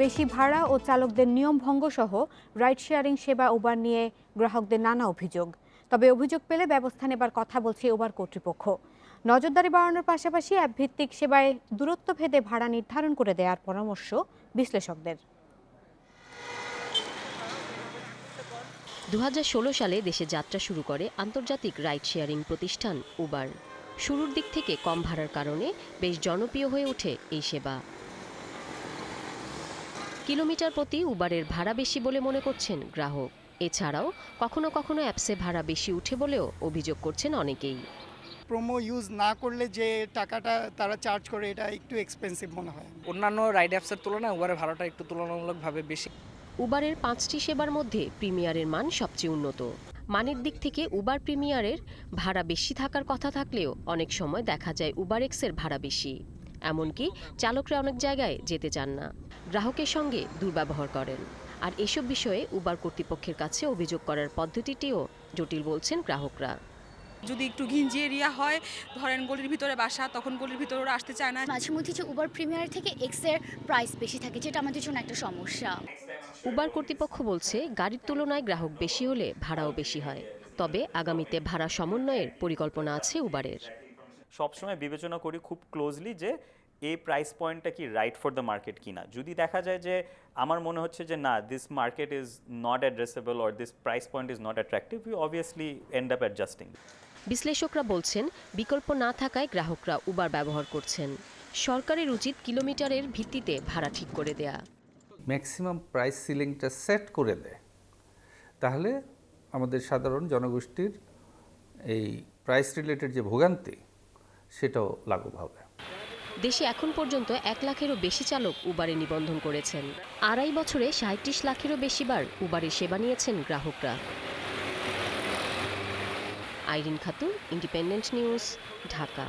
বেশি ভাড়া ও চালকদের নিয়ম ভঙ্গ সহ রাইড শেয়ারিং সেবা, উবার নিয়ে গ্রাহকদের নানা অভিযোগ। তবে অভিযোগ পেলে ব্যবস্থা নেবার কথা বলছে উবার কর্তৃপক্ষ। নজরদারি বাড়ানোর পাশাপাশি অ্যাপ ভিত্তিক সেবায় দূরত্ব ভেদে ভাড়া নির্ধারণ করে দেওয়ার পরামর্শ বিশ্লেষকদের। দু হাজার ষোলো সালে দেশে যাত্রা শুরু করে আন্তর্জাতিক রাইড শেয়ারিং প্রতিষ্ঠান উবার। শুরুর দিক থেকে কম ভাড়ার কারণে বেশ জনপ্রিয় হয়ে ওঠে এই সেবা। কিলোমিটার প্রতি উবারের ভাড়া বেশি বলে মনে করছেন গ্রাহক। এছাড়াও কখনো কখনো অ্যাপসে ভাড়া বেশি উঠে বলেও অভিযোগ করছেন অনেকেই। প্রোমো ইউজ না করলে যে টাকাটা তারা চার্জ করে এটা একটু এক্সপেন্সিভ মনে হয়। অন্যান্য রাইড অ্যাপসের তুলনায় উবারের ভাড়াটা একটু তুলনামূলকভাবে বেশি। উবারের পাঁচটি সেবার মধ্যে প্রিমিয়ারের মান সবচেয়ে উন্নত। মানের দিক থেকে উবার প্রিমিয়ারের ভাড়া বেশি থাকার কথা থাকলেও অনেক সময় দেখা যায় উবার এক্সের ভাড়া বেশি। এমনকি চালকরা অনেক জায়গায় যেতে চান না। গ্রাহকের সঙ্গে দুর্ব্যবহার করেন। আর এসব বিষয়ে উবার কর্তৃপক্ষের কাছে অভিযোগ করার পদ্ধতিটিও জটিল বলছেন গ্রাহকরা। যদি একটু ঘিঞ্জি এরিয়া হয় ধরেন গলির ভিতরে বাসা তখন গলির ভিতরে ওরা আসতে চায় না। মাঝে মধ্যে যে উবার প্রিমিয়ার থেকে এক্সের প্রাইস বেশি থাকে যেটা আমাদের জন্য একটা সমস্যা। উবার কর্তৃপক্ষ বলছে গাড়ির তুলনায় গ্রাহক বেশি হলে ভাড়াও বেশি হয়। তবে আগামীতে ভাড়া সমন্বয়ের পরিকল্পনা আছে উবারের। সবসময় বিবেচনা করি খুব ক্লোজলি যে এই প্রাইস পয়েন্টটা কি রাইট ফর দ্য মার্কেট কিনা। যদি দেখা যায় যে আমার মনে হচ্ছে যে না this market is not addressable or this price point is not attractive you obviously end up adjusting বিশ্লেষকরা বলছেন বিকল্প না থাকায় গ্রাহকরা উবার ব্যবহার করছেন। সরকারের উচিত কিলোমিটারের ভিত্তিতে ভাড়া ঠিক করে দেয়া। ম্যাক্সিমাম প্রাইস সিলিংটা সেট করে দেয়। তাহলে আমাদের সাধারণ জনগোষ্ঠীর এই প্রাইস রিলেটেড যে ভোগান্তি সেটাও লাঘব হবে। দেশে এখন পর্যন্ত এক লাখেরও বেশি চালক উবারে নিবন্ধন করেছেন। আড়াই বছরে সাঁত্রিশ লাখেরও বেশি বার উবারে সেবা নিয়েছেন গ্রাহকরা। Irin Khatun, Independent News, Dhaka.